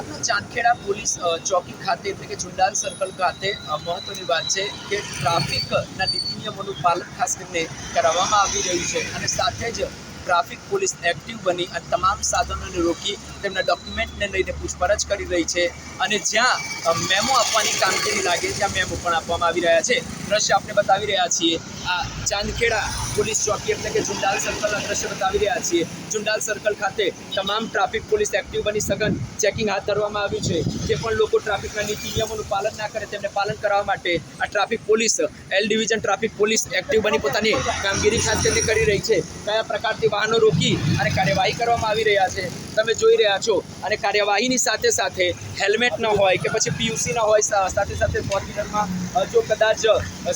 અમદાવાદના ચાંદખેડા પોલીસ ચોકી ખાતે એટલે કે ચુંડાલ સર્કલ ખાતે મહત્વની વાત છે કે ટ્રાફિકના નીતિ નિયમોનું પાલન ખાસ કરીને કરાવવામાં આવી રહ્યું છે અને સાથે જ ટ્રાફિક પોલીસ એક્ટિવ બની અને તમામ સાધનોને રોકી તેમના ડોક્યુમેન્ટને લઈને પૂછપરછ કરી રહી છે અને જ્યાં મેમો આપવાની કામગીરી લાગે ત્યાં મેમો પણ આપવામાં આવી રહ્યા છે. દ્રશ્ય આપણે બતાવી રહ્યા છીએ. આ ચાંદખેડા પોલીસ ચોકી એટલે કે ચુંડાલ સર્કલના દ્રશ્ય બતાવી રહ્યા છીએ. ચુંડાલ સર્કલ ખાતે તમામ ટ્રાફિક પોલીસ એક્ટિવ બની સઘન ચેકિંગ હાથ ધરવામાં આવ્યું છે જે પણ લોકો ટ્રાફિકના નીતિ નિયમોનું પાલન ના કરે તેમને પાલન કરાવવા માટે આ traffic police, L division traffic police active બની પોતાની કામગીરી ખાસ કરીને કરી રહી છે. કયા પ્રકારથી વાહનો રોકી અને કાર્યવાહી કરવામાં આવી રહ્યા છે તમે જોઈ રહ્યા છો. અને કાર્યવાહીની સાથે સાથે હેલ્મેટ ન હોય કે પછી પીયુસી ન હોય સાથે સાથે ફોર જો કદાચ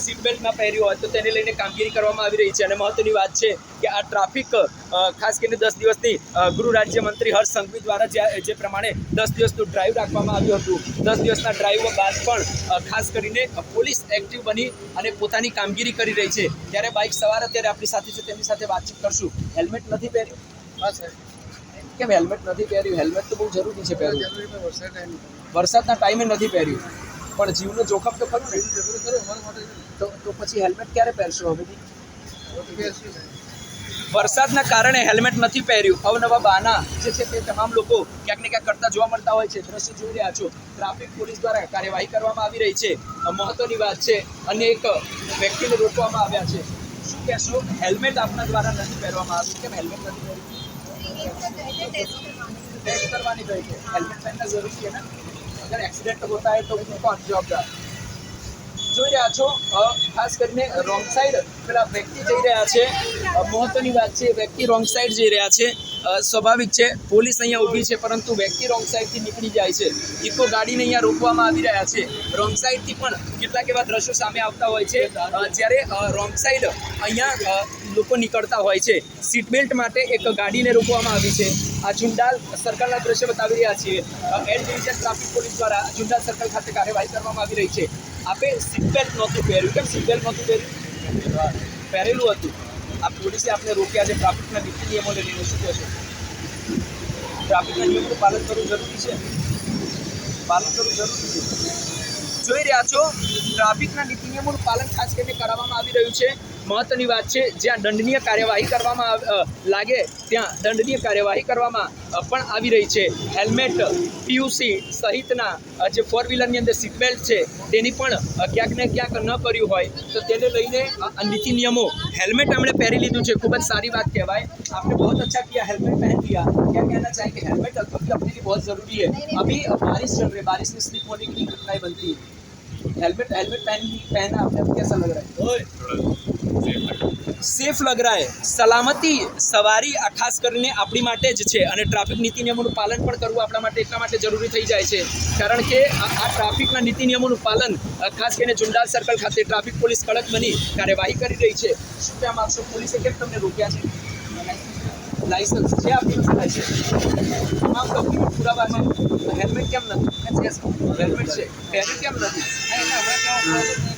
સીટબેલ્ટ ના પહેર્યું હોય તો તેને લઈને કામગીરી કરવામાં આવી રહી છે. અને મહત્વની વાત છે કે આ ટ્રાફિક ખાસ કરીને દસ દિવસની ગૃહ રાજ્યમંત્રી હર્ષ સંઘવી દ્વારા જે પ્રમાણે દસ દિવસનું ડ્રાઈવ રાખવામાં આવ્યું હતું. દસ દિવસના ડ્રાઈવ બાદ પણ ખાસ કરીને પોલીસ એક્ટિવ બની અને પોતાની કામગીરી કરી રહી છે. ત્યારે બાઇક સવાર અત્યારે આપણી સાથે છે તેમની સાથે વાતચીત કરશું. હેલ્મેટ નથી પહેર્યું? હા સર કેમ હેલ્મેટ નથી પહેર્યું? હેલ્મેટ તો બહુ જરૂરી છે પહેરવું. વરસાદ વરસાદના ટાઈમે નથી પહેર્યું. પણ જીવનો જોખમ તો ખરું ને? તો તો પછી હેલ્મેટ ક્યારે પહેરશો હવે? વરસાદના કારણે હેલ્મેટ નથી પહેર્યું. અવનવા બાના જે છે તે તમામ લોકો ક્યાંક ને ક્યાંક કરતા જોવા મળતા હોય છે. દ્રશ્ય જોઈ રહ્યા છો. ટ્રાફિક પોલીસ દ્વારા કાર્યવાહી કરવામાં આવી રહી છે. મહત્વની વાત છે. અને એક વ્યક્તિને રોકવામાં આવ્યા છે. શું કહેશો? હેલ્મેટ આપના દ્વારા નથી પહેરવામાં આવ્યું? કેમ હેલ્મેટ નથી પહેર્યું? ટેસ્ટ કરવાની. કહી છે. હેલ્મેટ પહેરના જરૂરી છે ને? अगर एक्सीडेंट होता है तो उसको कौन जवाबदार જોઈ રહ્યા છો અ, ખાસ કરીને રોંગ સાઈડ પેલા વ્યક્તિ જઈ રહ્યા છે અ, મહત્વની વાત છે વ્યક્તિ રોંગ સાઈડ જઈ રહ્યા છે અ, સ્વાભાવિક છે, પોલીસ અહીંયા ઊભી છે, પરંતુ વ્યક્તિ રોંગ સાઈડથી નીકળી જાય છે. ઇકો ગાડીને અહીંયા રોકવામાં આવી રહ્યા છે. રોંગ સાઈડથી પણ કેટલાક એવા દ્રશ્યો સામે આવતા હોય છે. જ્યારે રોંગ સાઈડ અહીંયા લોકો નીકળતા હોય છે. સીટ બેલ્ટ માટે એક ગાડીને રોકવામાં આવી છે. આ ઝુંડાલ સર્કલના દ્રશ્ય બતાવી રહ્યા છીએ. એલ ડિવિઝન ટ્રાફિક પોલીસ દ્વારા ઝુંડાલ સર્કલ ખાતે કાર્યવાહી કરવામાં આવી રહી છે. આપે સીટ બેલ્ટ નહોતું પહેર્યું. કેમ સીટ બેલ્ટ નહોતું પહેર્યું? પહેરેલું હતું. આ પોલીસે આપણે રોક્યા છે, ટ્રાફિકના નીતિ નિયમોને લઈને શું કહેશો ટ્રાફિકના નિયમોનું પાલન કરવું જરૂરી છે? પાલન કરવું જરૂરી છે? જોઈ રહ્યા છો, ટ્રાફિકના નીતિ નિયમોનું પાલન ખાસ કરીને કરાવવામાં આવી રહ્યું છે. મહત્વની વાત છે જ્યાં દંડનીય કાર્યવાહી કરવામાં આવ- અ, લાગે ત્યાં દંડનીય કાર્યવાહી કરવામાં અ, પણ આવી રહી છે હેલ્મેટ પીયુસી સહિતના અ, જે ફોર વ્હીલરની અંદર સીટ બેલ્ટ છે તેની પણ અ, ક્યાંક ને ક્યાંક ન કર્યું હોય તો તેને લઈને અ, આ નીતિ નિયમો હેલ્મેટ हमने પહેરી લીધું છે ખૂબ જ સારી વાત કહેવાય आपने बहुत अच्छा किया हेलमेट पहन लिया क्या कहना चाहिए कि हेलमेट अभी अपने लिए बहुत जरूरी है अभी बारिश चल रही है बारिश में स्लिप होने की घटनाएं बनती है हेलमेट हेलमेट पहन पहना आपने अब कैसा लग रहा है સેફ લગ રહા સલામતી સવારી આ ખાસ કરીને આપણી માટે જ છે અને ટ્રાફિક નીતિ નિયમોનું પાલન પણ કરવું આપણા માટે એટલા માટે જરૂરી થઈ જાય છે. કારણ કે આ ટ્રાફિકના નીતિ નિયમોનું પાલન ખાસ કરીને ઝુંડાલ સર્કલ ખાતે ટ્રાફિક પોલીસ કડક બની કાર્યવાહી કરી રહી છે. શું કહેવા માગશો પોલીસે કેમ તમને રોક્યા છે? લાયસન્સ છે આપણી પાસે? છે તમામ ડોક્યુમેન્ટ પુરાવા છે. હેલ્મેટ કેમ નથી? હેલ્મેટ છે. પહેર્યું કેમ નથી હા, એટલે હમણાં કેવું હતું કે,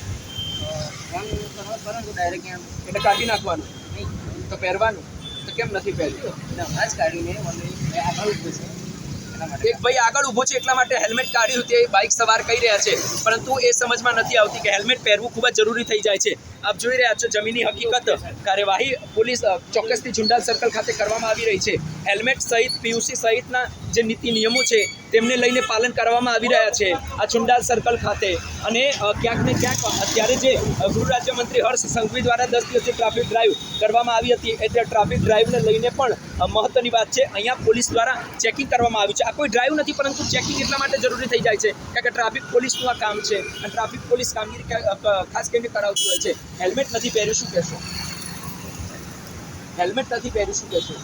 અ, ફોન કરવા કરો ને તો ડાયરેક્ટ એમ. એટલે કાઢી નાખવાનું? નહીં. તો પહેરવાનું? તો કેમ નથી પહેર્યું? હમણાં જ કાઢીને મને આગળ ઊભું છે. એક ભાઈ આગળ ઊભો છે એટલા માટે હેલ્મેટ કાઢ્યું તે બાઇક સવાર કહી રહ્યા છે. પરંતુ એ સમજમાં નથી આવતી કે હેલ્મેટ પહેરવું ખૂબ જ જરૂરી થઈ જાય છે. આપ જોઈ રહ્યા છો જમીની હકીકત. કાર્યવાહી પોલીસ ચોક્કસથી ઝુંડાલ સર્કલ ખાતે કરવામાં આવી રહી છે. હેલ્મેટ સહિત, પીયુસી સહિતના જે નીતિ નિયમો છે, તેમને લઈને પાલન કરવામાં આવી રહ્યા છે આ ઝુંડાલ સર્કલ ખાતે. અને ક્યાંક ને ક્યાંક અત્યારે જે ગૃહ રાજ્યમંત્રી હર્ષ સંઘવી દ્વારા દસ દિવસની ટ્રાફિક ડ્રાઈવ કરવામાં આવી હતી, એટલે ટ્રાફિક ડ્રાઈવને લઈને પણ મહત્વની વાત છે. અહીંયા પોલીસ દ્વારા ચેકિંગ કરવામાં આવ્યું છે. આ કોઈ ડ્રાઈવ નથી, પરંતુ ચેકિંગ એટલા માટે જરૂરી થઈ જાય છે કારણ કે ટ્રાફિક પોલીસનું આ કામ છે. અને ટ્રાફિક પોલીસ કામગીરી ખાસ કરીને કરાવતી હોય છે. હેલ્મેટ નથી પહેર્યું, શું કહેશો? હેલ્મેટ નથી પહેર્યું, શું કહેશો?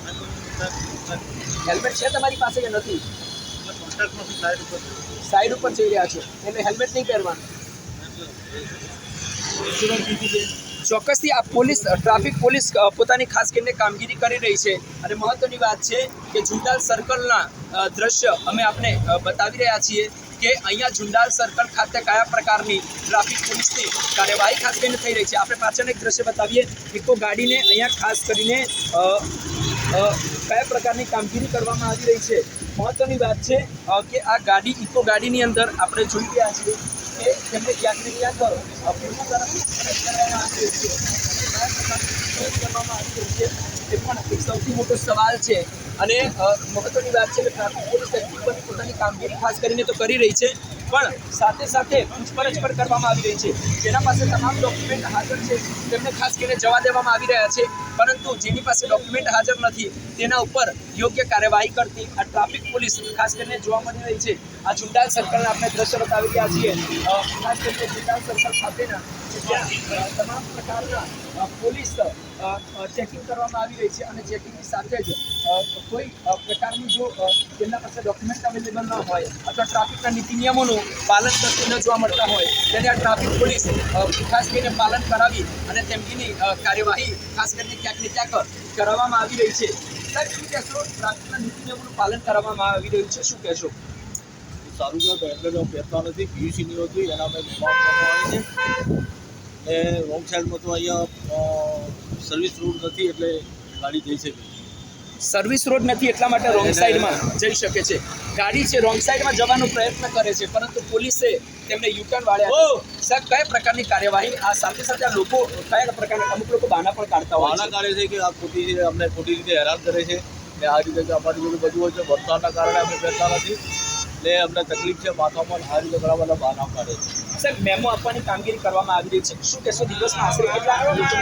હેલ્મેટ છે તમારી પાસે કે નથી? સાઈડ ઉપર જઈ રહ્યા છો. એટલે હેલ્મેટ નહીં પહેરવાનું? ચોક્કસથી આ પોલીસ, ટ્રાફિક પોલીસ પોતાની ખાસ કરીને કામગીરી કરી રહી છે. અને મહત્વની વાત છે કે ઝુંડાલ સર્કલના દ્રશ્ય અમે આપને બતાવી રહ્યા છીએ. કે અહીંયા જુંડાલ સર્કલ ખાતે કયા પ્રકારની ટ્રાફિક પોલીસની કાર્યવાહી ખાસ કરીને થઈ રહી છે? આપણે પાછળ એક દ્રશ્ય બતાવીએ. ઇકો ગાડીને અહીંયા ખાસ કરીને કયા પ્રકારની કામગીરી કરવામાં આવી રહી છે? મહત્વની વાત છે કે આ ગાડી, ઇકો ગાડીની અંદર આપણે જોઈ રહ્યા છીએ કે તેમને ક્યાંક ને ક્યાંક પૂછપરછ કરવામાં આવી રહી છે, એ પણ એક સૌથી મોટો સવાલ છે. અને મહત્વની વાત છે કે ટ્રાફિક પોલીસ પણ પોતાની કામગીરી ખાસ કરીને તો કરી રહી છે, પણ સાથે સાથે પૂછપરછ પણ કરવામાં આવી રહી છે. જેના પાસે તમામ ડોક્યુમેન્ટ હાજર છે, તેમને ખાસ કરીને જવા દેવામાં આવી રહ્યા છે, પરંતુ જેની પાસે ડોક્યુમેન્ટ હાજર નથી, તેના ઉપર યોગ્ય કાર્યવાહી કરતી આ ટ્રાફિક પોલીસ ખાસ કરીને જોવા મળી રહી છે. આ જુંડાલ સર્કલના આપણે દ્રશ્ય બતાવી રહ્યા છીએ. ખાસ કરીને જુંડાલ સર્કલ જ્યાં તમામ પ્રકારના પોલીસ ચેકિંગ કરવામાં આવી રહી છે અને ચેકિંગની સાથે જ કોઈ પ્રકારનું જો તેમના પાસે ડોક્યુમેન્ટ અવેલેબલ ન હોય અથવા ટ્રાફિકના નીતિ નિયમોનું પાલન કરતું ન જોવા મળતા હોય, તેને આ ટ્રાફિક પોલીસ ખાસ કરીને પાલન કરાવી અને તેમની કાર્યવાહી ખાસ કરીને ક્યાંક ને ક્યાંક કરવામાં આવી રહી છે. સાહેબ, શું કહેશો? ટ્રાફિકના નીતિ નિયમોનું પાલન કરવામાં આવી રહ્યું છે, શું કહેશો? સારું છે હેલ્મેટ ફેરતા નથી પીયુસીની હતી એના અમે છે. ને રોંગ સાઈડમાં તો અહીંયા સર્વિસ રોડ નથી એટલે ગાડી જઈ શકે. સર્વિસ રોડ નથી એટલા માટે રોંગ સાઈડમાં જઈ શકે છે. ગાડી છે રોંગ સાઈડમાં જવાનો પ્રયત્ન કરે છે પરંતુ પોલીસે તેમને યુટર્ન વાળ્યા. સાહેબ કયા પ્રકારની કાર્યવાહી? આ સાથે સાથે આ લોકો કયા પ્રકારના અમુક લોકો બાના પણ કાઢતા હોય બાના કાઢે છે કે આ ખોટી અમને ખોટી રીતે હેરાન કરે છે ને આ રીતે અમારી જોડે બધું હોય છે. વરસાદના કારણે અમે પહેરતા નથી ને અમને તકલીફ છે માથામાં આ રીતે ઘણા બધા બહાના કાઢે છે. સાહેબ મેમો આપવાની કામગીરી કરવામાં આવી રહી છે. શું કહેશો દિવસમાં આશરે કેટલા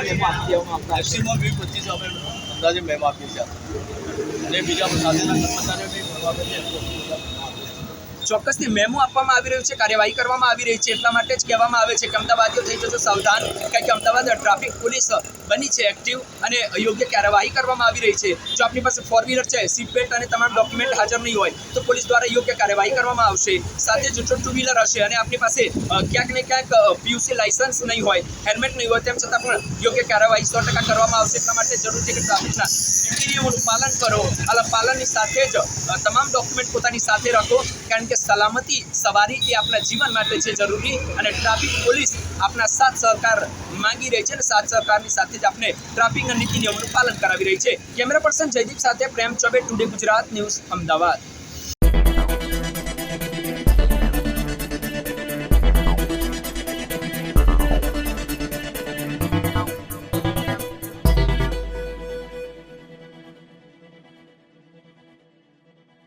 મેમો આપી દેવામાં આવતા મેક્સિમમ વીસ, પચીસ અમે અંદાજે મેમ આપીએ છીએ. અને બીજા સાથેના કર્મચારીઓને ભરવા ચોક્કસથી મેમો આપવામાં આવી રહ્યું છે, કાર્યવાહી કરવામાં આવી રહી છે. એટલા માટે જ કહેવામાં આવે છે કે અમદાવાદીઓ થઈ જજો સાવધાન, કારણ કે અમદાવાદ ટ્રાફિક પોલીસ બની છે એક્ટિવ અને યોગ્ય કાર્યવાહી કરવામાં આવી રહી છે. જો આપની પાસે ફોર વ્હીલર છે સીટ બેલ્ટ અને તમામ ડોક્યુમેન્ટ હાજર નહીં હોય, તો પોલીસ દ્વારા યોગ્ય કાર્યવાહી કરવામાં આવશે. સાથે જ ટુ વ્હીલર હશે અને આપની પાસે ક્યાંક ને ક્યાંક પીયુસી લાયસન્સ નહીં હોય હેલ્મેટ નહીં હોય, તેમ છતાં પણ યોગ્ય કાર્યવાહી સો ટકા કરવામાં આવશે. એટલા માટે જરૂર છે કે ટ્રાફિકના નીતિ પાલન કરો. આ પાલનની સાથે જ તમામ ડોક્યુમેન્ટ પોતાની સાથે રાખો, કારણ કે સલામતી સવારી એ આપણા જીવન માટે છે જરૂરી અને ટ્રાફિક પોલીસ આપણા સાથ સહકાર માંગી રહી છે અને સાથ સહકારની સાથે જ આપણે ટ્રાફિક નીતિ નિયમોનું પાલન કરાવી રહી છે. કેમેરા પર્સન જયદીપ સાથે પ્રેમ ચોબે, ટુડે ગુજરાત ન્યૂઝ, અમદાવાદ.